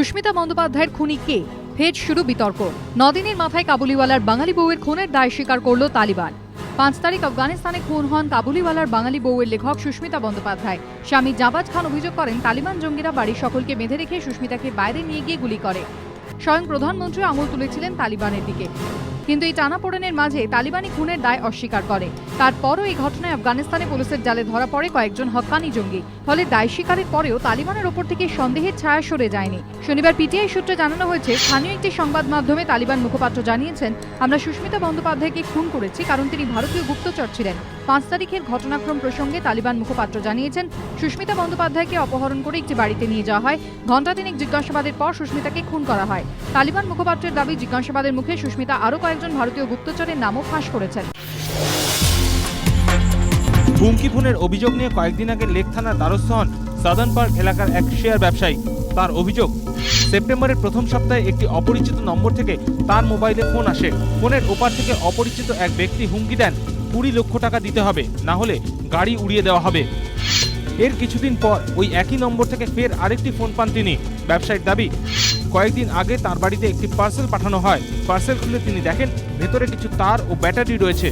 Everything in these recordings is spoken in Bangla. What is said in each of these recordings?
সুস্মিতা বন্দ্যোপাধ্যায়ের খুনি কে? ফের শুরু বিতর্ক। নদিনের মাথায় কাবুলিওয়ালার বাঙালি বউয়ের খুনের দায় স্বীকার করল তালিবান। পাঁচ তারিখ আফগানিস্তানে খুন হন কাবুলিওয়ালার বাঙালি বউয়ের লেখক সুস্মিতা বন্দ্যোপাধ্যায়। স্বামী জাবাজ খান অভিযোগ করেন, তালিবান জঙ্গিরা বাড়ির সকলকে বেঁধে রেখে সুস্মিতাকে বাইরে নিয়ে গিয়ে গুলি করে। স্বয়ং প্রধানমন্ত্রী আঙুল তুলেছিলেন তালিবানের দিকে। কিন্তু এই টানাপোড়েনের মাঝে তালিবানি খুনের দায় অস্বীকার করে। তারপরও এই ঘটনায় আফগানিস্তানে পুলিশের জালে ধরা পড়ে কয়েকজন হক্কানি জঙ্গি। ফলে দায় স্বীকারের পরেও তালিবানের ওপর থেকে সন্দেহের ছায়া সরে যায়নি। শনিবার পিটিআই সূত্রে জানানো হয়েছে, স্থানীয় একটি সংবাদ মাধ্যমে তালিবান মুখপাত্র জানিয়েছেন, আমরা সুস্মিতা বন্দ্যোপাধ্যায়কে খুন করেছি কারণ তিনি ভারতীয় গুপ্তচর ছিলেন। পাঁচ তারিখের ঘটনাক্রম প্রসঙ্গে তালিবান মুখপাত্র জানিয়েছেন, সুস্মিতা বন্দ্যোপাধ্যায়কে অপহরণ করে একটি বাড়িতে নিয়ে যাওয়া হয়। ঘণ্টা তিনেক জিজ্ঞাসাবাদের পর সুস্মিতাকে খুন করা হয়। তালিবান মুখপাত্রের দাবি, জিজ্ঞাসাবাদের মুখে সুস্মিতা আরও কয়েকজন ভারতীয় গুপ্তচরের নামও ফাঁস করেছেন। হুমকি ফোনের অভিযোগ নিয়ে কয়েকদিন আগে লেক থানার দ্বারস্থ হন সাদার্ন পার্ক এলাকার এক শেয়ার ব্যবসায়ী। তার অভিযোগ, সেপ্টেম্বরের প্রথম সপ্তাহে একটি অপরিচিত নম্বর থেকে তার মোবাইলে ফোন আসে। ফোনের ওপার থেকে অপরিচিত এক ব্যক্তি হুমকি দেন, কুড়ি লক্ষ টাকা দিতে হবে, না হলে গাড়ি উড়িয়ে দেওয়া হবে। এর কিছুদিন পর ওই একই নম্বর থেকে ফের আরেকটি ফোন পান তিনি। ব্যবসায়ীর দাবি কয়েকদিন আগে তার বাড়িতে একটি পার্সেল পাঠানো হয়। পার্সেল খুলে তিনি দেখেন, ভেতরে কিছু তার ও ব্যাটারি রয়েছে।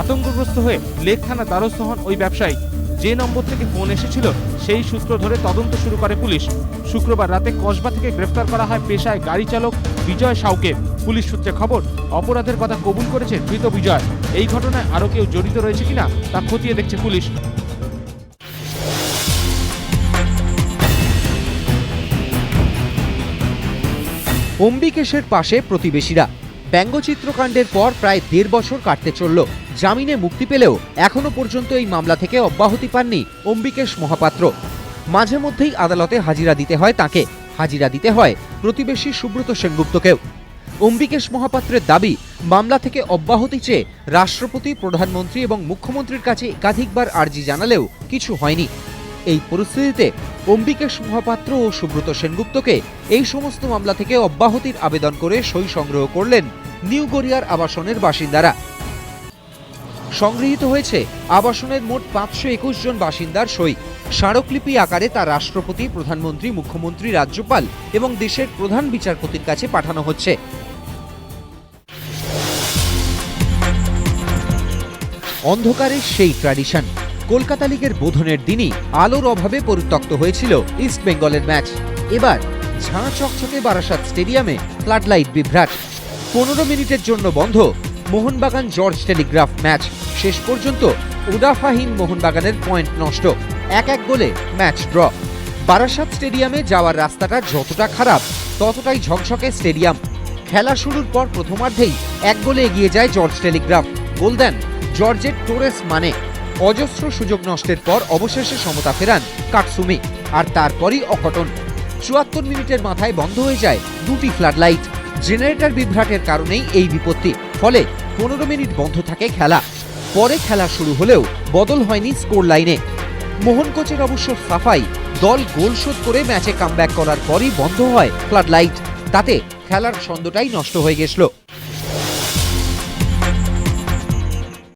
আতঙ্কগ্রস্ত হয়ে লেক থানা দ্বারস্থ হন ওই ব্যবসায়ী। যে নম্বর থেকে ফোন এসেছিল, সেই সূত্র ধরে তদন্ত শুরু করে পুলিশ। শুক্রবার রাতে কসবা থেকে গ্রেফতার করা হয় পেশায় গাড়ি চালক বিজয় সাউকে। পুলিশ সূত্রে খবর, অপরাধের কথা কবুল করেছে ধৃত বিজয়। এই ঘটনায় আরও কেউ জড়িত রয়েছে কিনা তা খতিয়ে দেখছে পুলিশ। অম্বিকেশের পাশে প্রতিবেশীরা। ব্যঙ্গচিত্রকাণ্ডের পর প্রায় দেড় বছর কাটতে চলল। জামিনে মুক্তি পেলেও এখনও পর্যন্ত এই মামলা থেকে অব্যাহতি পাননি অম্বিকেশ মহাপাত্র। মাঝে মধ্যেই আদালতে হাজিরা দিতে হয় তাকে। হাজিরা দিতে হয় প্রতিবেশী সুব্রত সেনগুপ্তকেও। অম্বিকেশ মহাপাত্রের দাবি, মামলা থেকে অব্যাহতি চেয়ে রাষ্ট্রপতি, প্রধানমন্ত্রী এবং মুখ্যমন্ত্রীর কাছে একাধিকবার আর্জি জানালেও কিছু হয়নি। এই পরিস্থিতিতে অম্বিকেশ মহাপাত্র ও সুব্রত সেনগুপ্তকে এই সমস্ত মামলা থেকে অব্যাহতির আবেদন করে সই সংগ্রহ করলেন নিউ গড়িয়ার আবাসনের বাসিন্দারা। সংগৃহীত হয়েছে আবাসনের মোট পাঁচশো একুশ জন বাসিন্দার সই। স্মারকলিপি আকারে তা রাষ্ট্রপতি, প্রধানমন্ত্রী, মুখ্যমন্ত্রী, রাজ্যপাল এবং দেশের প্রধান বিচারপতির কাছে পাঠানো হচ্ছে। অন্ধকারের সেই ট্র্যাডিশন কলকাতা লিগের বোধনের দিনই আলোর অভাবে পরিত্যক্ত হয়েছিল ইস্ট বেঙ্গলের ম্যাচ এবার ঝাঁ চকচকে বারাসাত স্টেডিয়ামে ফ্লাডলাইট বিভ্রাট। পনেরো মিনিটের জন্য বন্ধ মোহনবাগান জর্জ টেলিগ্রাফ ম্যাচ শেষ পর্যন্ত উদাফাহীন মোহনবাগানের পয়েন্ট নষ্ট। এক এক গোলে ম্যাচ ড্র বারাসাত স্টেডিয়ামে যাওয়ার রাস্তাটা যতটা খারাপ, ততটাই ঝকঝকে স্টেডিয়াম খেলা শুরুর পর প্রথমার্ধেই এক গোলে এগিয়ে যায় জর্জ টেলিগ্রাফ গোল দেন জর্জের টোরেস মানে অজস্র সুযোগ নষ্টের পর অবশেষে সমতা ফেরান কাটসুমি, আর তারপরই অঘটন চুয়াত্তর মিনিটের মাথায় বন্ধ হয়ে যায় দুটি ফ্লাড লাইট জেনারেটর বিভ্রাটের কারণেই এই বিপত্তি, ফলে পনেরো মিনিট বন্ধ থাকে খেলা। পরে খেলা শুরু হলেও বদল হয়নি স্কোর লাইনে মোহন কোচের অবশ্য সাফাই, দল গোল শোধ করে ম্যাচে কামব্যাক করার পরই বন্ধ হয় ফ্লাড লাইট তাতে খেলার ছন্দটাই নষ্ট হয়ে গেছিল।